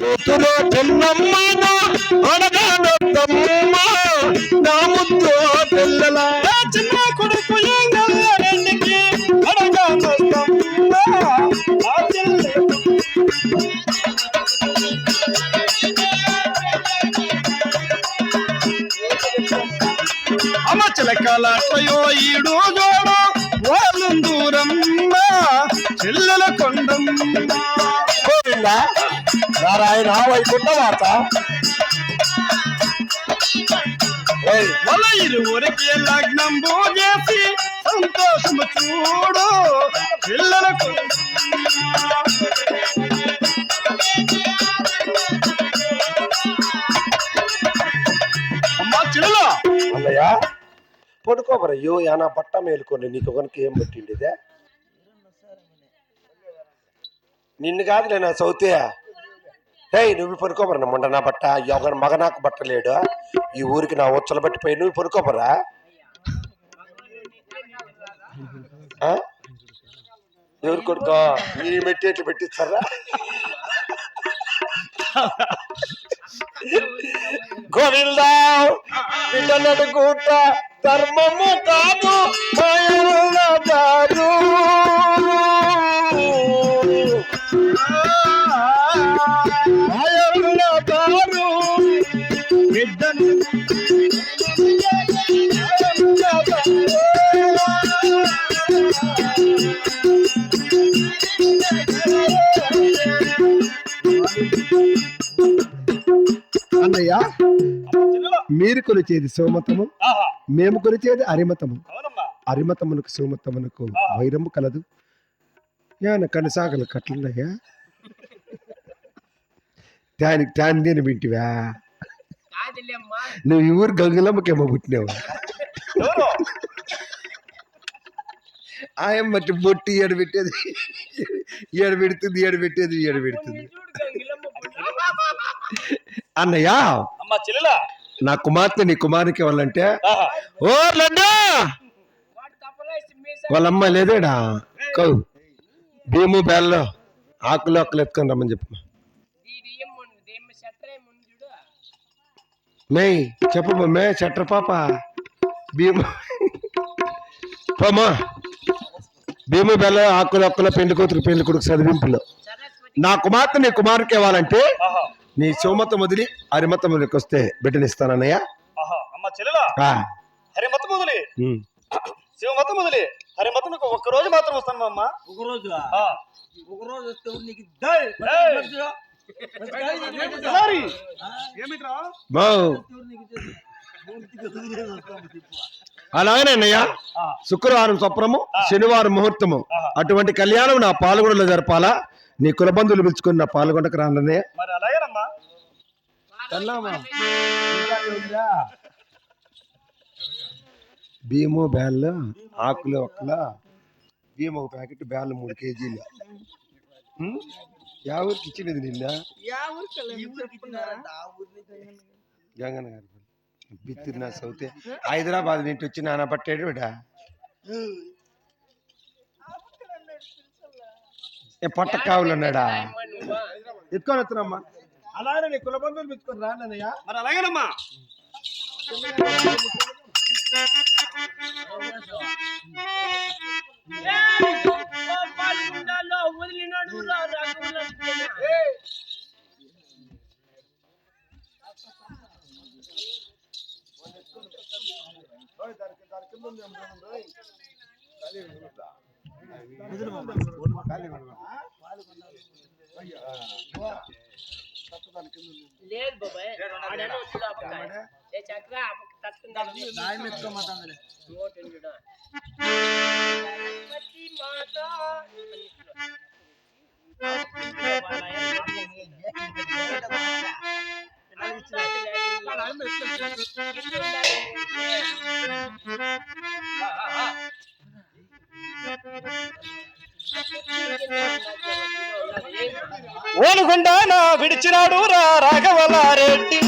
కూతురు చిన్నమ్మ అడగానొద్దమ్మ నా ముద్దు పిల్లల. చిన్న కొడుకు ఎంగల్లారెడ్డికి చెల్లె అమ్మ చిలకలాటయో ఈడు జోడు వాళ్ళు దూరమ్మ చెల్లెల కొండమ్మ. నారాయణ వైకుంఠ వాత మళ్ళ ఇరువురికి లగ్నం చేసి సంతోషము చూడు. పిల్లల అమ్మా చిల్ల అన్నయ్య పడుకోబరయ్యో యానా బట్ట మేలుకొని నీకు కనుక ఏం పట్టిండిదే నిన్ను కాదులే నా సౌతే హే నువ్వు పనుకోమరా మొండ నా బట్ట ఎవరి మగ నాకు బట్ట లేడు. ఈ ఊరికి నా ఉచ్చలు పట్టిపోయి నువ్వు పనుకోమరా ఎవరు కొడుకో? నీ మెట్టి ఎట్లు పెట్టిస్తారా? గోవిందా బిడ్డలను కూట ధర్మము కాదు మాయలున్నదారు. అన్నయ్య మీరు కొలిచేది సోమతము మేము కొలిచేది అరిమతము. అరిమతమునకు సోమతమునకు వైరము కలదు. యాన కనసాగలు కట్లున్నాయా? దానికి దాని దీని వింటివా? నువ్వు ఈ ఊరు గంగులమ్మకేమో పుట్టినావు. ఆయమ్మటి బొట్టి ఏడు పెట్టేది. ఏడు పెడుతుంది ఏడు పెట్టేది ఏడు పెడుతుంది. అన్నయ్య! నా కుమార్తె నీ కుమారునికి వాళ్ళంటే ఓ లడ్డా! వాళ్ళమ్మ లేదేడా? కౌ. భీము బేల్లో ఆకులు ఆకులు ఎత్తుకొని రమ్మని చెప్పు. మే చెప్పమ్మా మే చెట్ర పాప. భీము. పోమా భీము బెల్ల ఆకులు ఒక్కల పెళ్ళి కూతురు పెళ్ళి కొడుకు చదివింపులో. నా కుమార్తె నీ కుమారుకి ఇవ్వాలంటే నీ సోమతం వదిలి అరిమతం వస్తే బిడ్డనిస్తానన్నయ్య ఆహా. అమ్మా చెల్లెలా? ఆ, హరి మత మొదలి ఉమ్. శివ మతం మొదలి హరి మతం ఒక్క రోజు మాత్రం వస్తాను అమ్మా. ఒక రోజు ఆ. ఒక రోజు వస్తే నీకు దయ్. ఏయ్. మనుషులు. తెల్లారి. ఏమిట్రా? బౌ నీకు తెలుసు. పూర్తిగా దూరం వస్తాము చెప్పు. అలాగనే అన్నయ్య ఆ. శుక్రవారం స్వప్నము శనివారం ముహూర్తము. అటువంటి కళ్యాణం నా పాల్గొనలో జరపాలా నీ కులబంధువులు పిలుచుకుని నా పాల్గొనకు రానన్నయ్య భీము బ్యాళ్ళు ఆకులు ఒక్కల భీము ఒక ప్యాకెట్ బ్యాళ్ళు మూడు కేజీలు? యా ఊరికి ఇచ్చినది నిన్న. జగన్ గారు బిత్తిరి నా సౌతే హైదరాబాద్ నుంచి వచ్చి నాన్న పట్టాడు బిడ్డ. ఏ పొట్ట కావులున్నాడా ఎత్తుకొని వస్తున్నామ్మా. అలాగే నీ కులబంధువులు పెట్టుకొని రానయ్య మరి అలాగేనమ్మా. లేదు బాబాయ్ ఆడనే ఉంది లోపల. ఏ చక్ర అప్పకి తట్టుకుందా నాయన ఎత్తుకోమంటాందిలే. నోటి నిండా. గణపతి మాత ఓనుకొండ నా విడిచినాడు రా రాఘవలారెడ్డి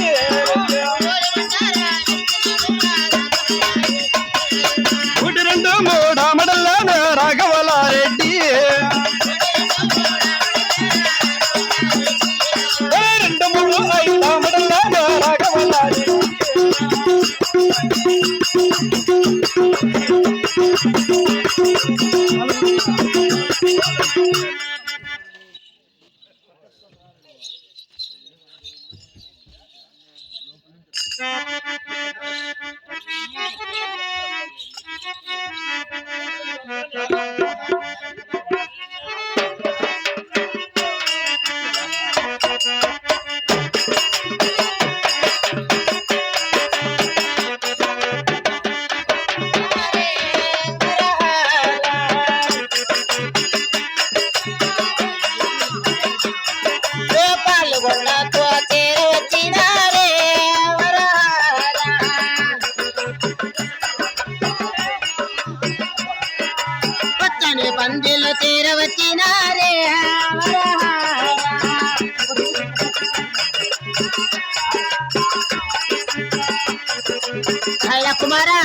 కుమారా.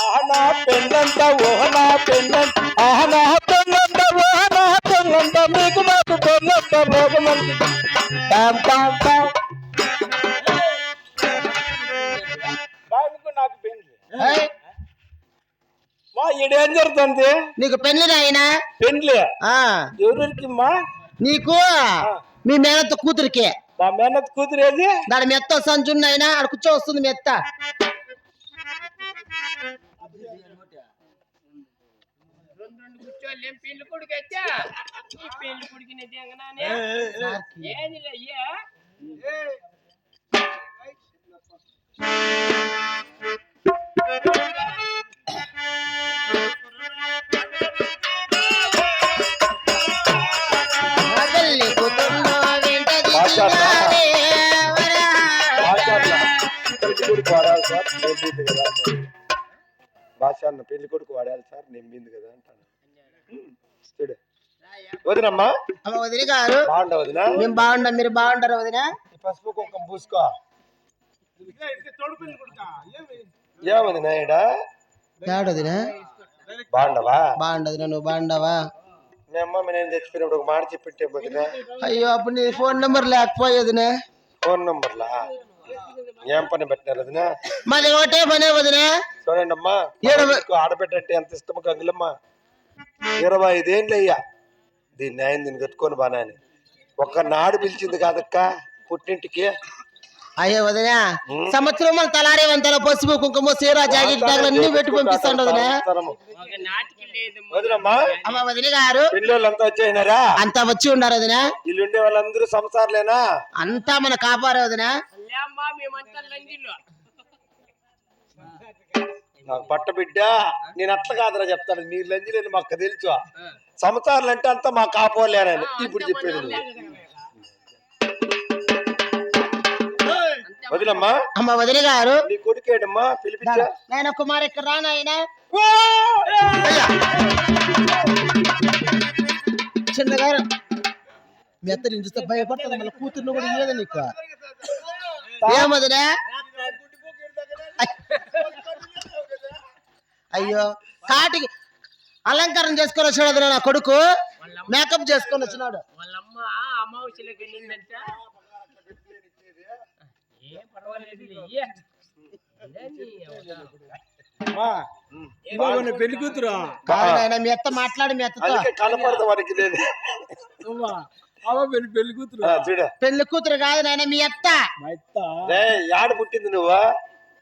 ఆహనా పెళ్ళంట. ఓహనా పెళ్ళంట ఆహనా పెళ్ళంట. ఓహనా పెళ్ళంట మీకు మాకు పెళ్ళంట భోగమంట టామ్ టామ్ టామ్ ఈడేం జరుగుతుంది? నీకు పెళ్ళి నాయనా? పెళ్ళి ఆ. ఎవరికి మా నీకు మీ మేనత్త కూతురికి. మా మేనత్ కూతురు ఏది? దాని మెత్త సంచున్నాయినా ఆడ కూర్చో వస్తుంది మెత్త. రెండు రెండు కూర్చోవాలి ఏం పెళ్ళి కొడుకు అయితే ఈ పెళ్ళి కొడుకుని దిగనానే ఏంది కొడుకు వాడాలి సార్. నింబింది కదా అంటాడు. భాష అన్న పెళ్ళి కొడుకు వాడాలి సార్. నింబింది కదా అంటాను. చూడు. వదినమ్మా. వదిన గారు. బాగుండ వదిన? మేము బాగుండం మీరు బాగుంటారు వదిన? ఈ పసుపు కుంకుమ పూసుకో. ఏ వదిన ఈడ? ఏడు వదిన? బాగుండవా? బాగుండదు నువ్వు బాగుండవా? మీ అమ్మ నేను చచ్చిపోయినప్పుడు ఒక మాట చెప్పిట్టే వదిన అయ్యో అప్పుడు నీ ఫోన్ నెంబర్ లేకపోయేదినే ఫోన్ నంబర్లా? ఏం పని పెట్టినారు వదిన? మాది ఒకటే పనే వదిన. చూడండి అమ్మా అంటే ఎంత ఇష్టమో గంగులమ్మా ఇరవై ఐదేళ్ళు అయ్యా దీన్ని ఆయన దీన్ని కట్టుకొని బానాని ఒక్క నాడు పిలిచింది కాదక్క పుట్టింటికి. అయ్యో వదిన సంవత్సరం మన తలారే వంతల పసుపు కుంకుమ సీర జాకెట్ బ్యాగులు అన్ని పెట్టి పంపిస్తాండు వదిన. ఒక నాటికి లేదు వదినమ్మా. అమ్మ వదిన గారు. పిల్లలంతా వచ్చేసినారా? అంతా వచ్చి ఉండారు వదిన. ఉండే వాళ్ళందరూ సంసార్లేనా? అంతా మన కాపారు వదిన. మేమంతా నాకు పట్ట బిడ్డ నేను అట్లా కాదరా చెప్తాను. మీరు లంజిలేని మాకు తెలుసు. సంసారాలు అంటే అంతా మా కాపోలేనని ఇప్పుడు చెప్పేది. నువ్వు. వదినమ్మా. అమ్మ వదిన గారు. నీ కొడుకేడమ్మా పిలిపించా. నాయన కుమార్ ఇక్కడ రా నాయన చిన్నగారు మీ అత్త నేను చూస్తే భయపడుతుంది మళ్ళీ కూతుర్ని కూడా ఇయ్యదు నీకు. ఏమదినా అయ్యో కాటికి అలంకారం చేసుకొని వచ్చినాడు నా కొడుకు. మేకప్ చేసుకొని వచ్చినాడు. వాళ్ళమ్మ అమావాస్యలకు వెళ్ళిందంట. ఏ పర్వాలేదు ఏ పెళ్ళి కూతురు. మీ అత్త మాట్లాడి మీ అత్తతో. అందుకే కనపడదు వారికి పెళ్ళి కూతురు. పెళ్ళి కాదు నాయన మీ అత్త. యాడ పుట్టింది నువ్వు?